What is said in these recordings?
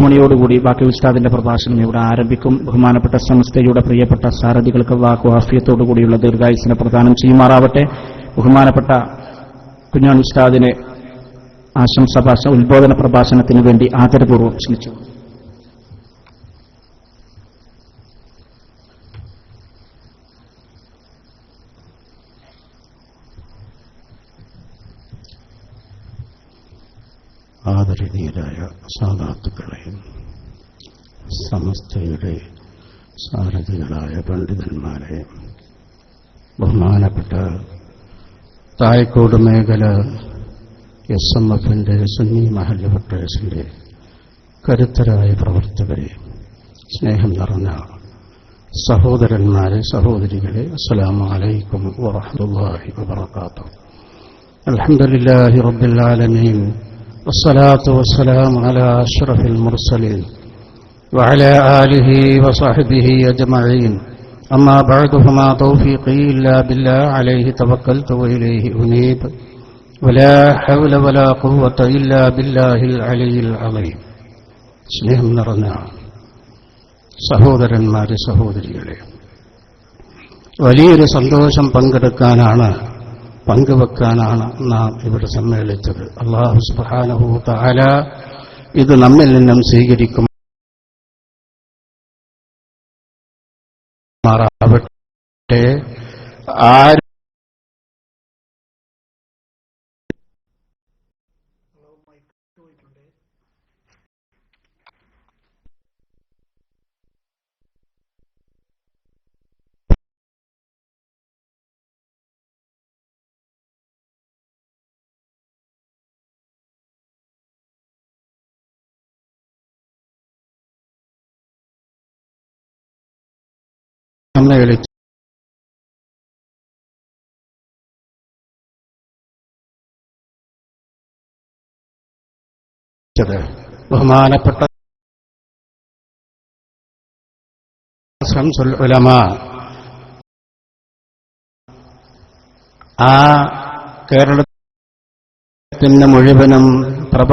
പത്ത് മണിയോടുകൂടി ബാക്കി ഉസ്താദിന്റെ പ്രഭാഷണം ഇവിടെ ആരംഭിക്കും. ബഹുമാനപ്പെട്ട സമസ്തയുടെ പ്രിയപ്പെട്ട സാരഥികൾക്ക് വാക്കു ആഫിയത്തോടുകൂടിയുള്ള ദീർഘായുസിനെ പ്രദാനം ചെയ്യുമാറാവട്ടെ. ബഹുമാനപ്പെട്ട കുഞ്ഞാൻ ഉസ്താദിനെ ആശംസ ഉദ്ബോധന പ്രഭാഷണത്തിന് വേണ്ടി ആദരപൂർവം ക്ഷണിച്ചു. ആദരണീയരായ സാധാത്തുക്കളെയും സമസ്തയുടെ സാരഥികളായ പണ്ഡിതന്മാരെ ബഹുമാനപ്പെട്ട തായക്കോട് മേഖല എസ് എം എഫിന്റെ സുന്നി മഹല്ല ഫെഡറേഷന്റെ കരുത്തരായ പ്രവർത്തകരെ സ്നേഹം നിറഞ്ഞ സഹോദരന്മാരെ സഹോദരികളെ അസ്സലാമു അലൈക്കും വറഹ്മത്തുള്ളാഹി വബറകാതുഹു. അൽഹംദുലില്ലാഹി റബ്ബിൽ ആലമീൻ. والصلاة والسلام على أشرف المرسلين وعلى آله وصحبه أجمعين أما بعد فما توفيقي إلا بالله عليه توكلت وإليه أنيب ولا حول ولا قوة إلا بالله العلي العظيم സ്നേഹം നിറഞ്ഞ സഹോദരന്മാരെ സഹോദരികളെ വലിയൊരു സന്തോഷം പങ്കെടുക്കാനാണ് പങ്കുവെക്കാനാണ് നാം ഇവിടെ സമ്മേളിച്ചത്. അള്ളാഹു സുബ്ഹാനഹു തആല ഇത് നമ്മിൽ നിന്നും സ്വീകരിക്കും മാറാവട്ടെ. ആര് സമ്മേളിച്ചത് ബഹുമാനപ്പെട്ട ശംസുൽ ഉലമ. ആ കേരളത്തിന് മുഴുവനും പ്രഭ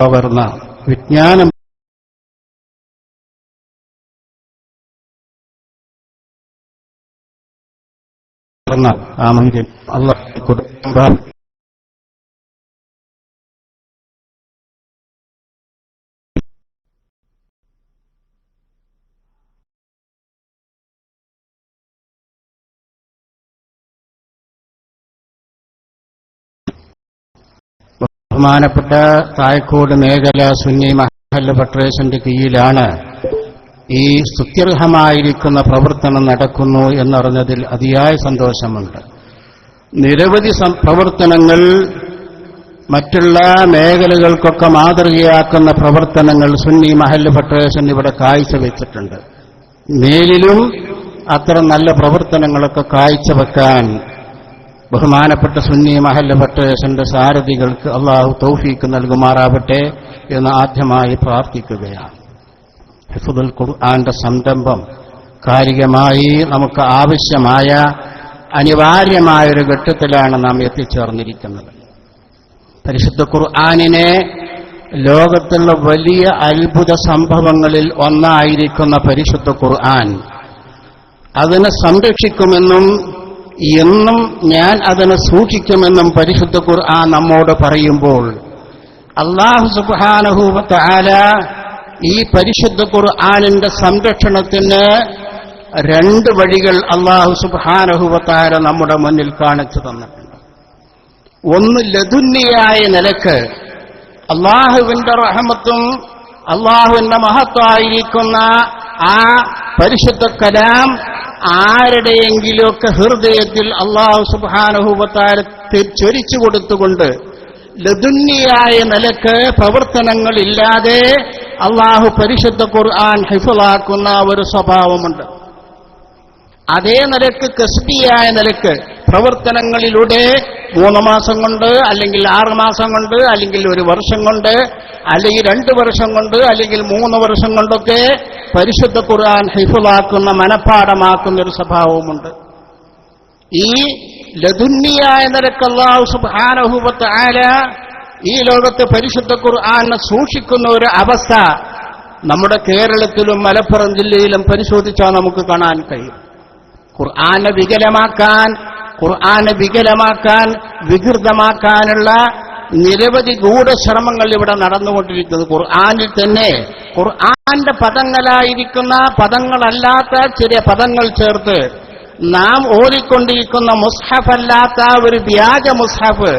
പകർന്ന വിജ്ഞാനം പകർന്ന ആ മനുഷ്യൻ അള്ളാഹ് കുടുംബ ബഹുമാനപ്പെട്ട തായക്കോട് മേഖല സുന്നി മഹല്ല ഫെഡറേഷന്റെ കീഴിലാണ് ഈ സ്തുത്യർഹമായിരിക്കുന്ന പ്രവർത്തനം നടക്കുന്നു എന്നറിഞ്ഞതിൽ അതിയായ സന്തോഷമുണ്ട്. നിരവധി പ്രവർത്തനങ്ങൾ മറ്റുള്ള മേഖലകൾക്കൊക്കെ മാതൃകയാക്കുന്ന പ്രവർത്തനങ്ങൾ സുന്നി മഹല്ല് ഫെഡറേഷൻ ഇവിടെ കാഴ്ചവെച്ചിട്ടുണ്ട്. മേലിലും അത്ര നല്ല പ്രവർത്തനങ്ങളൊക്കെ കാഴ്ചവെക്കാൻ ബഹുമാനപ്പെട്ട സുന്നി മഹല്ല് ഫെഡറേഷന്റെ സാരഥികൾക്ക് അള്ളാഹു തൗഫീക്ക് നൽകുമാറാവട്ടെ എന്ന് ആദ്യമായി പ്രാർത്ഥിക്കുകയാണ്. ഹിഫുദുൽ ഖുർആാന്റെ സംരംഭം കാലികമായി നമുക്ക് ആവശ്യമായ അനിവാര്യമായ ഒരു ഘട്ടത്തിലാണ് നാം എത്തിച്ചേർന്നിരിക്കുന്നത്. പരിശുദ്ധ ഖുർആാനിനെ ലോകത്തുള്ള വലിയ അത്ഭുത സംഭവങ്ങളിൽ ഒന്നായിരിക്കുന്ന പരിശുദ്ധ ഖുർആൻ അതിനെ സംരക്ഷിക്കുമെന്നും എന്നും ഞാൻ അതിനെ സൂക്ഷിക്കുമെന്നും പരിശുദ്ധ ഖുർആൻ നമ്മോട് പറയുമ്പോൾ അള്ളാഹു സുബാനഹൂബത്ത് ആല ഈ പരിശുദ്ധ ഖുർആാനിന്റെ സംരക്ഷണത്തിന് രണ്ട് വഴികൾ അള്ളാഹു സുബാനഹുവത്താര നമ്മുടെ മുന്നിൽ കാണിച്ചു തന്നിട്ടുണ്ട്. ഒന്ന് ലതുന്നിയായ നിലയ്ക്ക് അള്ളാഹുവിന്റെ റഹമത്തും അള്ളാഹുവിന്റെ മഹത്വായിരിക്കുന്ന ആ പരിശുദ്ധ കലാം ആരുടെയെങ്കിലുമൊക്കെ ഹൃദയത്തിൽ അള്ളാഹു സുബാനഹുബത്താര ചൊരിച്ചു കൊടുത്തുകൊണ്ട് ലതുന്യായ നിലയ്ക്ക് പ്രവർത്തനങ്ങളില്ലാതെ അള്ളാഹു പരിശുദ്ധ ഖുർആൻ ഹിഫുളാക്കുന്ന ഒരു സ്വഭാവമുണ്ട്. അതേ നിലയ്ക്ക് കസ്ബിയായ നിലയ്ക്ക് പ്രവർത്തനങ്ങളിലൂടെ മൂന്ന് മാസം കൊണ്ട് അല്ലെങ്കിൽ ആറ് മാസം കൊണ്ട് അല്ലെങ്കിൽ ഒരു വർഷം കൊണ്ട് അല്ലെങ്കിൽ രണ്ട് വർഷം കൊണ്ട് അല്ലെങ്കിൽ മൂന്ന് വർഷം കൊണ്ടൊക്കെ പരിശുദ്ധ ഖുർആൻ ഹിഫുലാക്കുന്ന മനഃപ്പാടമാക്കുന്ന ഒരു സ്വഭാവവുമുണ്ട് ഈ ലതുന്നിയ നിലയ്ക്ക് അള്ളാഹു സുബാനഹുബത്ത് ആല ഈ ലോകത്ത് പരിശുദ്ധ ഖുർആാനെ സൂക്ഷിക്കുന്ന ഒരു അവസ്ഥ നമ്മുടെ കേരളത്തിലും മലപ്പുറം ജില്ലയിലും പരിശോധിച്ചാൽ നമുക്ക് കാണാൻ കഴിയും. ഖുർആനെ വികലമാക്കാൻ ഖുർആനെ വികലമാക്കാൻ വികൃതമാക്കാനുള്ള നിരവധി ഗൂഢശ്രമങ്ങൾ ഇവിടെ നടന്നുകൊണ്ടിരിക്കുന്നത്. ഖുർആനിൽ തന്നെ ഖുർആന്റെ പദങ്ങളായിരിക്കുന്ന പദങ്ങളല്ലാത്ത ചെറിയ പദങ്ങൾ ചേർത്ത് നാം ഓതിക്കൊണ്ടിരിക്കുന്ന മുസ്ഹഫല്ലാത്ത ഒരു വ്യാജ മുസ്ഹഫ്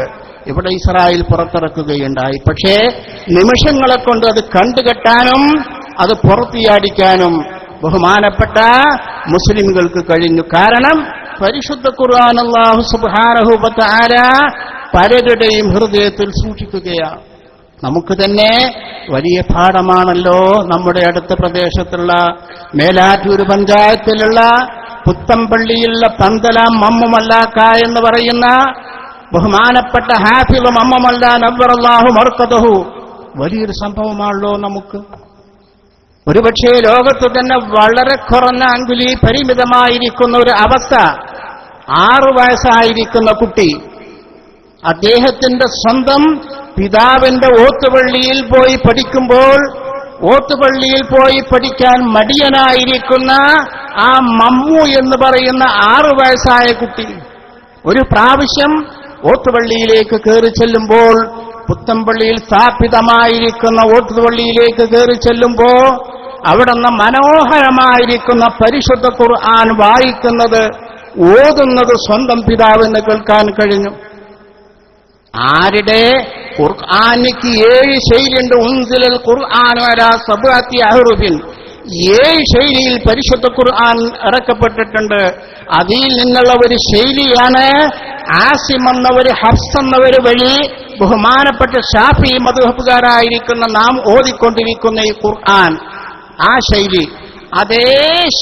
ഇവിടെ ഇസ്രായേൽ പുറത്തിറക്കുകയുണ്ടായി. പക്ഷേ നിമിഷങ്ങളെ കൊണ്ട് അത് കണ്ടുകെട്ടാനും അത് പുറത്തിയാടിക്കാനും ബഹുമാനപ്പെട്ട മുസ്ലിംകൾക്ക് കഴിഞ്ഞു. കാരണം പരിശുദ്ധ ഖുർആൻ സുബ്ഹാനഹു ആര പലരുടെയും ഹൃദയത്തിൽ സൂക്ഷിക്കുകയാണ്. നമുക്ക് തന്നെ വലിയ പാഠമാണല്ലോ നമ്മുടെ അടുത്ത പ്രദേശത്തുള്ള മേലാറ്റൂർ പഞ്ചായത്തിലുള്ള പുത്തമ്പള്ളിയിലുള്ള പന്തലാം മമ്മുമല്ലാക്ക എന്ന് പറയുന്ന ബഹുമാനപ്പെട്ട ഹാഫിൾ മമ്മമല്ല നബ്ബറല്ലാഹു മറുക്കതഹു വലിയൊരു സംഭവമാണല്ലോ നമുക്ക്. ഒരുപക്ഷെ ലോകത്ത് തന്നെ വളരെ കുറഞ്ഞ അങ്കുലി പരിമിതമായിരിക്കുന്ന ഒരു അവസ്ഥ ആറു വയസ്സായിരിക്കുന്ന കുട്ടി. അദ്ദേഹത്തിന്റെ സ്വന്തം പിതാവിന്റെ ഓത്തുപള്ളിയിൽ പോയി പഠിക്കുമ്പോൾ ഓത്തുപള്ളിയിൽ പോയി പഠിക്കാൻ മടിയനായിരിക്കുന്ന ആ മമ്മു എന്ന് പറയുന്ന ആറു വയസ്സായ കുട്ടി ഒരു പ്രാവശ്യം ഓത്തുപള്ളിയിലേക്ക് കയറി ചെല്ലുമ്പോൾ പുത്തമ്പള്ളിയിൽ സ്ഥാപിതമായിരിക്കുന്ന ഓത്തുപള്ളിയിലേക്ക് കയറി ചെല്ലുമ്പോ അവിടുന്ന് മനോഹരമായിരിക്കുന്ന പരിശുദ്ധ ഖുർആൻ വായിക്കുന്നത് ഓതുന്നത് സ്വന്തം പിതാവെന്ന് കേൾക്കാൻ കഴിഞ്ഞു. ആരുടെ? ഖുർആാനിക്ക് ഏഴ് ശൈലിയുണ്ട്. ഉൻസിലൽ ഖുർആൻ വരാ സബാത്തി അഹ്റുബിൻ ഏഴ് ശൈലിയിൽ പരിശുദ്ധ ഖുർആൻ ഇറക്കപ്പെട്ടിട്ടുണ്ട്. അതിൽ നിന്നുള്ള ഒരു ശൈലിയാണ് ആസിം എന്നവർ ഹഫ്സ് എന്നവര് വഴി ബഹുമാനപ്പെട്ട ഷാഫി മധുഹബുകാരായിരിക്കുന്ന നാം ഓതിക്കൊണ്ടിരിക്കുന്ന ഈ ഖുർആൻ ആ ശൈലി. അതേ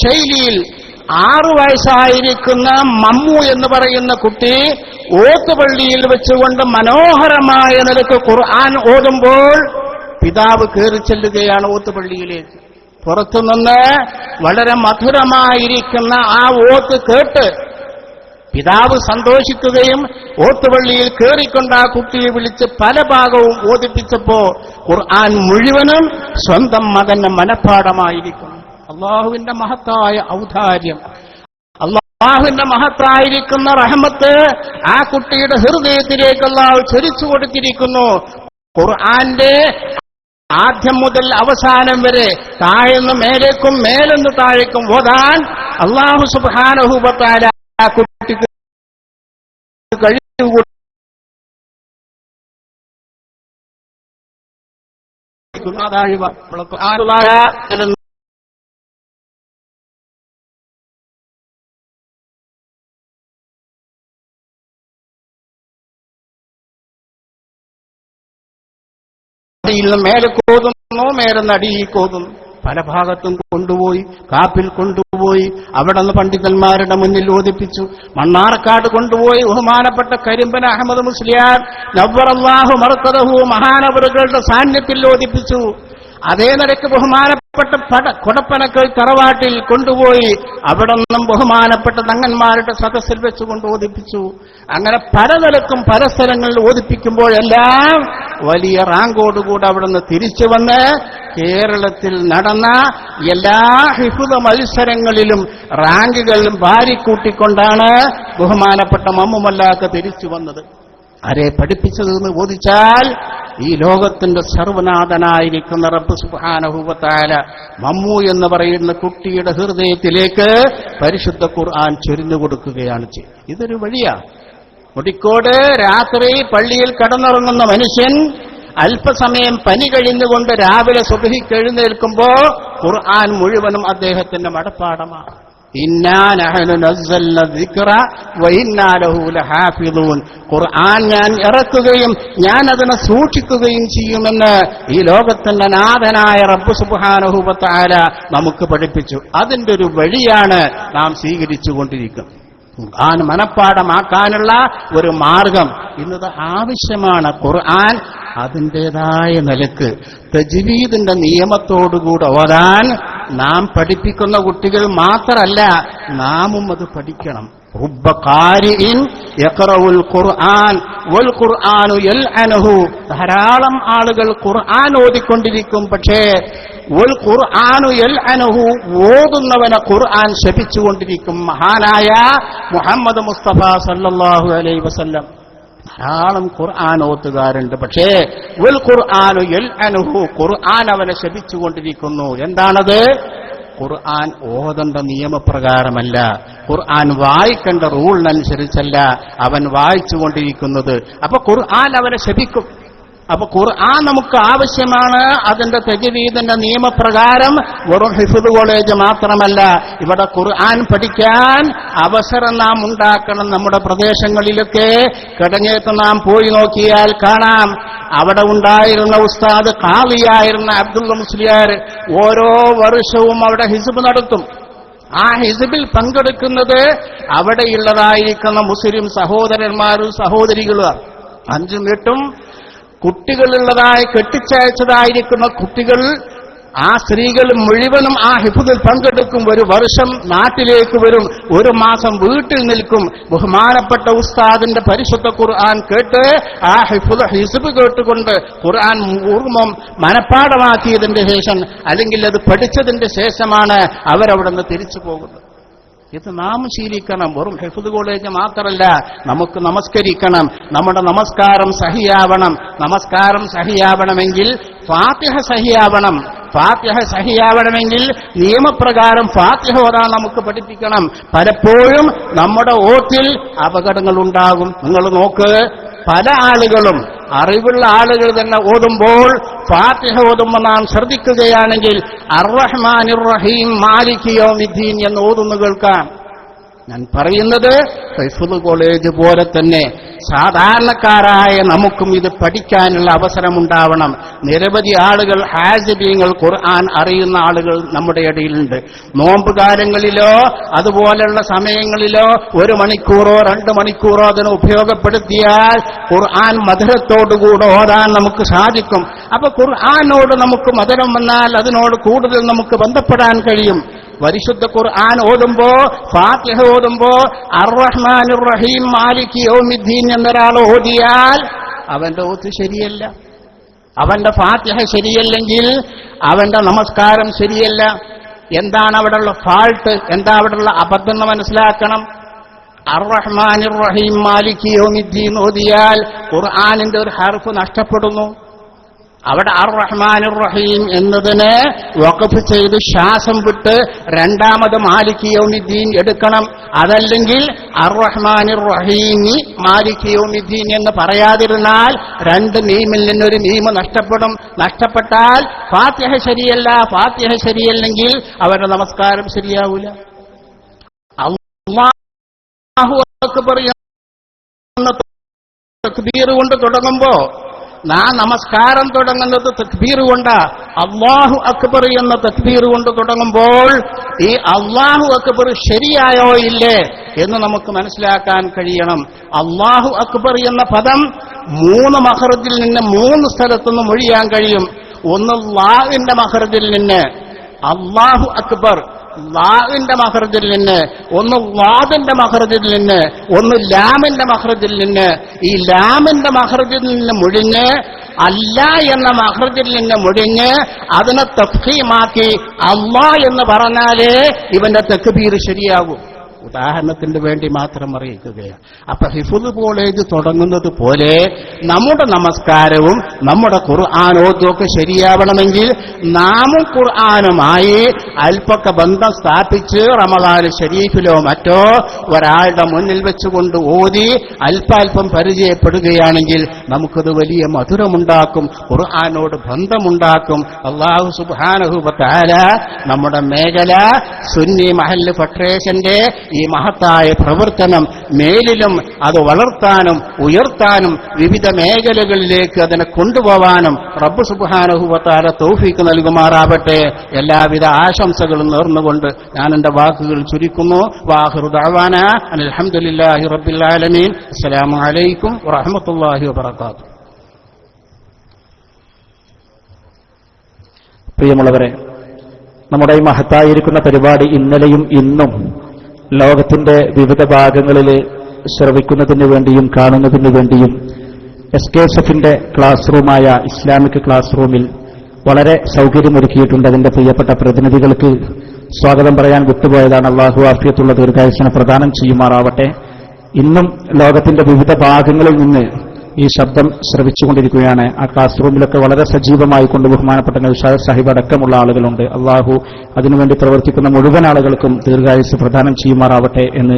ശൈലിയിൽ ആറു വയസ്സായിരിക്കുന്ന മമ്മു എന്ന് പറയുന്ന കുട്ടി ഓത്തുപള്ളിയിൽ വെച്ചുകൊണ്ട് മനോഹരമായ നിലയ്ക്ക് ഖുർആൻ ഓതുമ്പോൾ പിതാവ് കയറി ചെല്ലുകയാണ് ഓത്തുപള്ളിയിലേക്ക്. പുറത്തുനിന്ന് വളരെ മധുരമായിരിക്കുന്ന ആ ഓത്ത് കേട്ട് പിതാവ് സന്തോഷിക്കുകയും ഓത്തുപള്ളിയിൽ കയറിക്കൊണ്ട് ആ കുട്ടിയെ വിളിച്ച് പല ഭാഗവും ഓതിപ്പിച്ചപ്പോ ഖുർആൻ മുഴുവനും സ്വന്തം മകന്റെ മനഃപ്പാടമായിരിക്കുന്നു അള്ളാഹുവിന്റെ മഹത്തായ ഔദാര്യം. അള്ളാഹുവിന്റെ മഹത്തായിരിക്കുന്ന റഹമത്ത് ആ കുട്ടിയുടെ ഹൃദയത്തിലേക്ക് അള്ളാഹു ചൊരിച്ചു കൊടുത്തിരിക്കുന്നു. ഖുർആന്റെ ആദ്യം മുതൽ അവസാനം വരെ താഴ്ന്ന് മേലേക്കും മേലെന്ന് താഴേക്കും ഓതാൻ അള്ളാഹു സുബാനഹുബത്താല കുട്ടിക്ക് കഴിവ് കൊടുക്കുന്നു അടിയിൽ നിന്ന് മേലെ കോതുന്നു മേലെ നിന്ന് അടിയിൽ കോതുന്നു. പല ഭാഗത്തും കൊണ്ടുപോയി കാപ്പിൽ കൊണ്ടുപോയി അവിടെ നിന്ന് പണ്ഡിതന്മാരുടെ മുന്നിൽ ഓദിപ്പിച്ചു മണ്ണാർക്കാട് കൊണ്ടുപോയി ബഹുമാനപ്പെട്ട കരിമ്പൻ അഹമ്മദ് മുസ്ലിയാർ നവ്വറല്ലാഹു മറക്കതഹു മഹാനവറുകളുടെ സാന്നിധ്യത്തിൽ ഓദിപ്പിച്ചു അതേ നിലയ്ക്ക് ബഹുമാനപ്പെട്ട പട കൊടപ്പനക്കൽ തറവാട്ടിൽ കൊണ്ടുപോയി അവിടെ നിന്നും ബഹുമാനപ്പെട്ട തങ്ങന്മാരുടെ സദസ്സിൽ വെച്ചുകൊണ്ട് ഓദിപ്പിച്ചു അങ്ങനെ പല നിലക്കും പല സ്ഥലങ്ങളിൽ ഓദിപ്പിക്കുമ്പോഴെല്ലാം വലിയ റാങ്കോടുകൂടെ അവിടെ നിന്ന് തിരിച്ചു വന്ന് കേരളത്തിൽ നടന്ന എല്ലാ ഹിഫുദ മത്സരങ്ങളിലും റാങ്കുകളിലും വാരിക്കൂട്ടിക്കൊണ്ടാണ് ബഹുമാനപ്പെട്ട മമ്മുമല്ലാക്ക തിരിച്ചു വന്നത്. ആരെ പഠിപ്പിച്ചതെന്ന് ബോധിച്ചാൽ ഈ ലോകത്തിന്റെ സർവനാഥനായിരിക്കുന്ന റബ്ബ് സുഹാനഹൂപത്താല മമ്മു എന്ന് പറയുന്ന കുട്ടിയുടെ ഹൃദയത്തിലേക്ക് പരിശുദ്ധ ഖുർആൻ ചൊരിഞ്ഞു കൊടുക്കുകയാണ് ചെയ്യുന്നത് ഇതൊരു വഴിയാ. മുടിക്കോട് രാത്രി പള്ളിയിൽ കടന്നുറങ്ങുന്ന മനുഷ്യൻ അല്പസമയം പനി കഴിഞ്ഞുകൊണ്ട് രാവിലെ സുബഹിക്ക് എഴുന്നേൽക്കുമ്പോ ഖുർആൻ മുഴുവനും അദ്ദേഹത്തിന്റെ മടപ്പാടമാണ്. ഖുർആൻ ഞാൻ ഇറക്കുകയും ഞാൻ അതിനെ സൂക്ഷിക്കുകയും ചെയ്യുമെന്ന് ഈ ലോകത്തിന്റെ നാഥനായ റബ്ബ് സുബാനഹൂബത്തായ നമുക്ക് പഠിപ്പിച്ചു. അതിന്റെ ഒരു വഴിയാണ് നാം സ്വീകരിച്ചുകൊണ്ടിരിക്കുന്നത്. ഖുർആൻ മനഃപ്പാടമാക്കാനുള്ള ഒരു മാർഗം. ഇന്നത് ആവശ്യമാണ്. ഖുർആൻ അതിന്റെതായ നിലയ്ക്ക്. തജ്വീദിന്റെ നിയമത്തോടുകൂടെ ഓരാൻ നാം പഠിപ്പിക്കുന്ന കുട്ടികൾ മാത്രമല്ല നാമും അത് പഠിക്കണം. ധാരാളം ആളുകൾ ഖുർആൻ ഓതിക്കൊണ്ടിരിക്കും. പക്ഷേ ഓതുന്നവനെ ഖുർആൻ ശപിച്ചുകൊണ്ടിരിക്കും മഹാനായ മുഹമ്മദ് മുസ്തഫ സല്ലാഹു അലൈ വസല്ലം. ധാരാളം ഖുർആൻ ഓത്തുകാരുണ്ട്. പക്ഷേ ഖുർആാനു എൽ അനുഹു ഖുർആൻ അവനെ ശപിച്ചുകൊണ്ടിരിക്കുന്നു. എന്താണത്? ഖുർആൻ ഓതേണ്ട നിയമപ്രകാരമല്ല. ഖുർആൻ വായിക്കേണ്ട റൂളിനനുസരിച്ചല്ല അവൻ വായിച്ചുകൊണ്ടിരിക്കുന്നത്. അപ്പൊ ഖുർആൻ അവനെ ശപിക്കും. അപ്പൊ ഖുർആൻ നമുക്ക് ആവശ്യമാണ് അതിന്റെ തെജവീദിന്റെ നിയമപ്രകാരം വെറും ഹിഫുദ് കോളേജ് മാത്രമല്ല. ഇവിടെ ഖുർആൻ പഠിക്കാൻ അവസരം നാം ഉണ്ടാക്കണം നമ്മുടെ പ്രദേശങ്ങളിലൊക്കെ. കിടങ്ങേത്ത് നാം പോയി നോക്കിയാൽ കാണാം. അവിടെ ഉണ്ടായിരുന്ന ഉസ്താദ് കാളിയായിരുന്ന അബ്ദുള്ള മുസ്ലിയാർ ഓരോ വർഷവും അവിടെ ഹിസുബ് നടത്തും. ആ ഹിസിബിൽ പങ്കെടുക്കുന്നത് അവിടെയുള്ളതായിരിക്കുന്ന മുസ്ലിം സഹോദരന്മാരും സഹോദരികളും. അഞ്ചും എട്ടും കുട്ടികളുള്ളതായി കെട്ടിച്ചയച്ചതായിരിക്കുന്ന കുട്ടികൾ ആ സ്ത്രീകൾ മുഴുവനും ആ ഹിഫുദിൽ പങ്കെടുക്കും. ഒരു വർഷം നാട്ടിലേക്ക് വരും. ഒരു മാസം വീട്ടിൽ നിൽക്കും. ബഹുമാനപ്പെട്ട ഉസ്താദിന്റെ പരിശുദ്ധ ഖുർആൻ കേട്ട് ആ ഹിഫുദ് ഹിസുബ് കേട്ടുകൊണ്ട് ഖുർആൻ ഊർമ്മം മനഃപ്പാടമാക്കിയതിന്റെ ശേഷം അല്ലെങ്കിൽ അത് പഠിച്ചതിന്റെ ശേഷമാണ് അവരവിടെ നിന്ന് തിരിച്ചു പോകുന്നത്. ഇത് നാം ശീലിക്കണം. വെറും ഹെഫുദ് കോളേജ് മാത്രമല്ല നമുക്ക് നമസ്കരിക്കണം. നമ്മുടെ നമസ്കാരം സഹിയാവണം. നമസ്കാരം സഹിയാവണമെങ്കിൽ ഫാത്തിഹ സഹിയാവണം. ഫാത്തിഹ സഹിയാവണമെങ്കിൽ നിയമപ്രകാരം ഫാത്തിഹ ഓതാൻ നമുക്ക് പഠിപ്പിക്കണം. പലപ്പോഴും നമ്മുടെ ഓത്തിൽ അപകടങ്ങൾ ഉണ്ടാകും നിങ്ങൾ നോക്ക് പല ആളുകളും അറിവുള്ള ആളുകൾ തന്നെ ഓടുമ്പോൾ ഫാത്തിഹ ഓതുമ്പോൾ നാം ശ്രദ്ധിക്കുകയാണെങ്കിൽ അർറഹ്മാൻ റഹീം മാലിക്കിയോ മിഥീൻ എന്ന് ഓതുന്നു കേൾക്കാം. ഞാൻ പറയുന്നത് ഹൈഫുദ് കോളേജ് പോലെ തന്നെ സാധാരണക്കാരായ നമുക്കും ഇത് പഠിക്കാനുള്ള അവസരമുണ്ടാവണം. നിരവധി ആളുകൾ ഹാജബീങ്ങൾ ഖുർആൻ അറിയുന്ന ആളുകൾ നമ്മുടെ ഇടയിലുണ്ട്. നോമ്പ് കാലങ്ങളിലോ അതുപോലെയുള്ള സമയങ്ങളിലോ ഒരു മണിക്കൂറോ രണ്ട് മണിക്കൂറോ അതിനെ ഉപയോഗപ്പെടുത്തിയാൽ ഖുർആൻ മധുരത്തോടുകൂടെ ഓതാൻ നമുക്ക് സാധിക്കും. അപ്പൊ ഖുർആാനോട് നമുക്ക് മധുരം വന്നാൽ അതിനോട് കൂടുതൽ നമുക്ക് ബന്ധപ്പെടാൻ കഴിയും. പരിശുദ്ധ ഖുർആൻ ഓതുമ്പോ ഫാത്തിഹ ഓതുമ്പോ അർറഹ്മാൻ റഹീം മാലിക് യോമിദ്ദീൻ എന്നൊരാൾ ഓതിയാൽ അവന്റെ ഓത്ത് ശരിയല്ല. അവന്റെ ഫാത്തിഹ ശരിയല്ലെങ്കിൽ അവന്റെ നമസ്കാരം ശരിയല്ല. എന്താണ് അവിടെയുള്ള ഫാൾട്ട് എന്താ അവിടെയുള്ള അബദ്ധം മനസ്സിലാക്കണം? അർറഹ്മാൻ റഹീം മാലിക് യോമിദ്ദീൻ ഓതിയാൽ ഖുർആാനിന്റെ ഒരു ഹർഫ് നഷ്ടപ്പെടുന്നു. അവിടെ അർ റഹ്മാൻ റഹീം എന്നതിനെ വഖഫ് ചെയ്ത് ശ്വാസം വിട്ട് രണ്ടാമത് മാലിക് യൗമിദ്ദീൻ എടുക്കണം. അതല്ലെങ്കിൽ അർ റഹ്മാൻ റഹീമി മാലിക് യൗമിദ്ദീൻ എന്ന് പറയാതിരുന്നാൽ രണ്ട് നീമിൽ നിന്നൊരു നീമ് നഷ്ടപ്പെടും. നഷ്ടപ്പെട്ടാൽ ഫാത്തിഹ ശരിയല്ല ഫാത്തിഹ ശരിയല്ലെങ്കിൽ അവരുടെ നമസ്കാരം ശരിയാവൂല. അള്ളാഹു എന്ന തക്ബീർ കൊണ്ട് തുടങ്ങുമ്പോ നാം നമസ്കാരം തുടങ്ങുന്നത് തക്ബീർ കൊണ്ട്. അള്ളാഹു അക്ബർ എന്ന തക്ബീർ കൊണ്ട് തുടങ്ങുമ്പോൾ ഈ അള്ളാഹു അക്ബർ ശരിയായോ ഇല്ലേ എന്ന് നമുക്ക് മനസ്സിലാക്കാൻ കഴിയണം. അള്ളാഹു അക്ബർ എന്ന പദം മൂന്ന് മഹറത്തിൽ നിന്ന് മൂന്ന് സ്ഥലത്തുനിന്ന് മൊഴിയാൻ കഴിയും. ഒന്ന് ലാഹിന്റെ മഹറത്തിൽ നിന്ന്. അള്ളാഹു അക്ബർ ലാഹിന്റെ മഹറജിൽ നിന്ന് ഒന്ന് വാദിന്റെ മഹറജിൽ നിന്ന് ഒന്ന് ലാമിന്റെ മഹറജിൽ നിന്ന്. ഈ ലാമിന്റെ മഹറജിൽ നിന്ന് മുഴിഞ്ഞ് അല്ല എന്ന മഹർജിൽ നിന്ന് മുഴിഞ്ഞ് അതിനെ തഫീമാക്കി അമ്മ എന്ന് പറഞ്ഞാലേ ഇവന്റെ തെക്കുബീർ ശരിയാകും. ഉദാഹരണത്തിന് വേണ്ടി മാത്രം അറിയിക്കുകയാണ്. അപ്പൊ ഹിഫുദ് കോളേജ് തുടങ്ങുന്നത് പോലെ നമ്മുടെ നമസ്കാരവും നമ്മുടെ ഖുർആാനോദ്യമൊക്കെ ശരിയാവണമെങ്കിൽ നാമും ഖുർആാനുമായി അല്പൊക്കെ ബന്ധം സ്ഥാപിച്ച് റമദാൻ ഷരീഫിലോ മറ്റോ ഒരാളുടെ മുന്നിൽ വെച്ചുകൊണ്ട് ഓതി അല്പാൽപ്പം പരിചയപ്പെടുകയാണെങ്കിൽ നമുക്കത് വലിയ മധുരമുണ്ടാക്കും ഖുർആാനോട് ബന്ധമുണ്ടാക്കും. അള്ളാഹു സുബാനഹുബത്താല നമ്മുടെ മേഖല സുന്നി മഹല്ല് ഫെഡറേഷന്റെ ഈ മഹത്തായ പ്രവർത്തനം മേലിലും അത് വളർത്താനും ഉയർത്താനും വിവിധ മേഖലകളിലേക്ക് അതിനെ കൊണ്ടുപോവാനും റബ്ബ് സുബാനഹുബത്താല തൗഫീക്ക് നൽകുമാറാവട്ടെ. എല്ലാവിധ ആശംസകളും നേർന്നുകൊണ്ട് ഞാൻ എന്റെ വാക്കുകൾ ചുരുക്കുന്നു. റബ്ബിൽ ആലമീൻ. അസ്സലാമു അലൈക്കും വറഹ്മത്തുള്ളാഹി വാത്തു പ്രിയമുള്ളവരെ നമ്മുടെ ഈ മഹത്തായിരിക്കുന്ന പരിപാടി ഇന്നലെയും ഇന്നും ലോകത്തിന്റെ വിവിധ ഭാഗങ്ങളിൽ ശ്രവിക്കുന്നതിന് വേണ്ടിയും കാണുന്നതിന് വേണ്ടിയും എസ് കെ എസ് എഫിന്റെ ക്ലാസ് റൂമായ ഇസ്ലാമിക് ക്ലാസ് റൂമിൽ വളരെ സൗകര്യമൊരുക്കിയിട്ടുണ്ട് അതിന്റെ പ്രിയപ്പെട്ട പ്രതിനിധികൾക്ക്. സ്വാഗതം പറയാൻ വിട്ടുപോയതാണ്. അള്ളാഹു ആഫിയത്തുള്ള ദീർഘായുസന പ്രദാനം ചെയ്യുമാറാവട്ടെ. ഇന്നും ലോകത്തിന്റെ വിവിധ ഭാഗങ്ങളിൽ നിന്ന് ഈ ശബ്ദം ശ്രവിച്ചുകൊണ്ടിരിക്കുകയാണ്. ആ ക്ലാസ് റൂമിലൊക്കെ വളരെ സജീവമായി കൊണ്ട് ബഹുമാനപ്പെട്ട നൌഷാദ് സാഹിബ് അടക്കമുള്ള ആളുകളുണ്ട്. അള്ളാഹു അതിനുവേണ്ടി പ്രവർത്തിക്കുന്ന മുഴുവൻ ആളുകൾക്കും ദീർഘായുസ് പ്രദാനം ചെയ്യുമാറാവട്ടെ എന്ന്